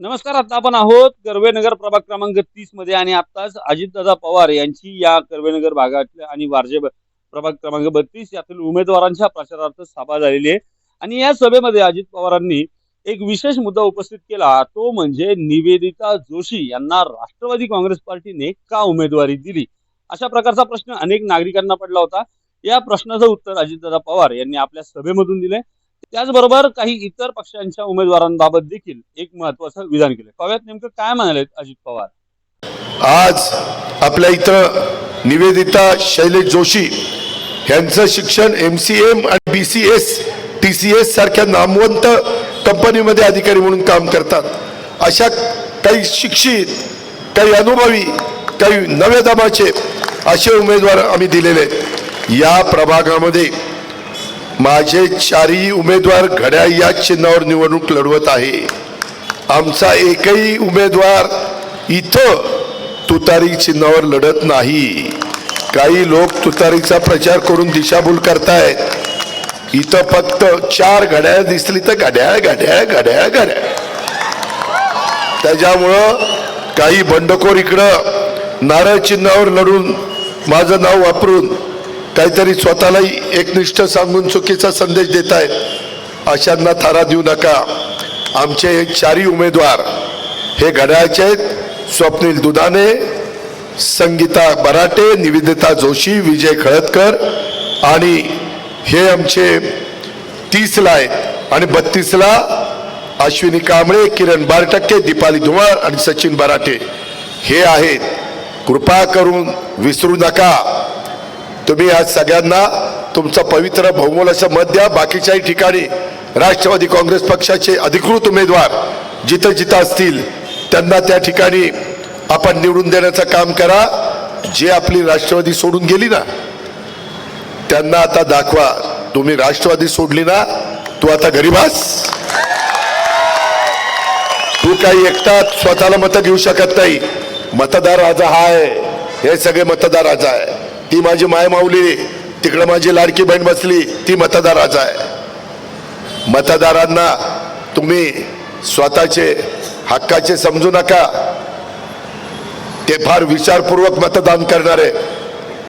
नमस्कार आता आपण आहोत कर्वेनगर प्रभाग क्रमांक तीसमध्ये आणि आताच अजितदादा पवार यांची या कर्वेनगर भागातल्या आणि वारजे प्रभाग क्रमांक बत्तीस यातील उमेदवारांच्या प्रचारार्थ सभा झालेली आहे. आणि या सभेमध्ये अजित पवारांनी एक विशेष मुद्दा उपस्थित केला. तो म्हणजे निवेदिता जोशी यांना राष्ट्रवादी काँग्रेस पार्टीने का उमेदवारी दिली? अशा प्रकारचा प्रश्न अनेक नागरिकांना पडला होता. या प्रश्नाचं उत्तर अजितदादा पवार यांनी आपल्या सभेमधून दिलंय. त्याचबरोबर काही इतर पक्षांच्या उमेदवारांबाबत देखील एक महत्वाचं विधान केलं. पाहूयात नेमकं काय म्हणाले अजित पवार? आज आपल्या इथं निवेदिता शैलेश जोशी यांचं शिक्षण एम सी एम आणि B C S T C S सारख्या नामवंत कंपनीमध्ये अधिकारी म्हणून काम करतात. अशा काही शिक्षित काही अनुभवी काही नव्या दमाचे असे उमेदवार आम्ही दिलेले आहेत. या प्रभागामध्ये माझे चारही उमेदवार घड्याळ या चिन्हावर निवडणूक लढवत आहे. आमचा एकही उमेदवार इथं तुतारी चिन्हावर लढत नाही. काही लोक तुतारीचा प्रचार करून दिशाभूल करतायत. इथं फक्त चार घड्याळ दिसली तर घड्याळ घड्याळ घड्याळ घड्याळ त्याच्यामुळं काही बंडखोर इकडं नारळ चिन्हावर लढून माझं नाव वापरून काहीतरी स्वतःलाही एकनिष्ठ सांगून चुकीचा संदेश देत आहेत अशांना थारा देऊ नका. आमचे हे चारही उमेदवार हे घड्याळचे आहेत स्वप्नील दुधाने संगीता बराटे निवेदिता जोशी विजय खळदकर आणि हे आमचे तीसला आहेत आणि बत्तीसला अश्विनी कांबळे किरण बारटक्के दीपाली धुमाळ आणि सचिन बराटे. हे आहेत. कृपा करून विसरू नका. तुम्ही आज सगळ्यांना तुमचं पवित्र भौमोलाचं मत द्या. बाकीच्याही ठिकाणी राष्ट्रवादी काँग्रेस पक्षाचे अधिकृत उमेदवार जिथं जिथं असतील त्यांना त्या ठिकाणी आपण निवडून देण्याचं काम करा. जे आपली राष्ट्रवादी सोडून गेली ना त्यांना आता दाखवा तुम्ही राष्ट्रवादी सोडली ना तू आता गरीबास तू काही एकटा स्वतःला मतं घेऊ शकत नाही. मतदार राजा हा आहे हे सगळे मतदार राजा आहे ती माझी माय माऊली तिकडं माझी लाडकी बहीण बसली ती मतदाराच आहे. मतदारांना तुम्ही स्वतःचे हक्काचे समजू नका. ते फार विचारपूर्वक मतदान करणारे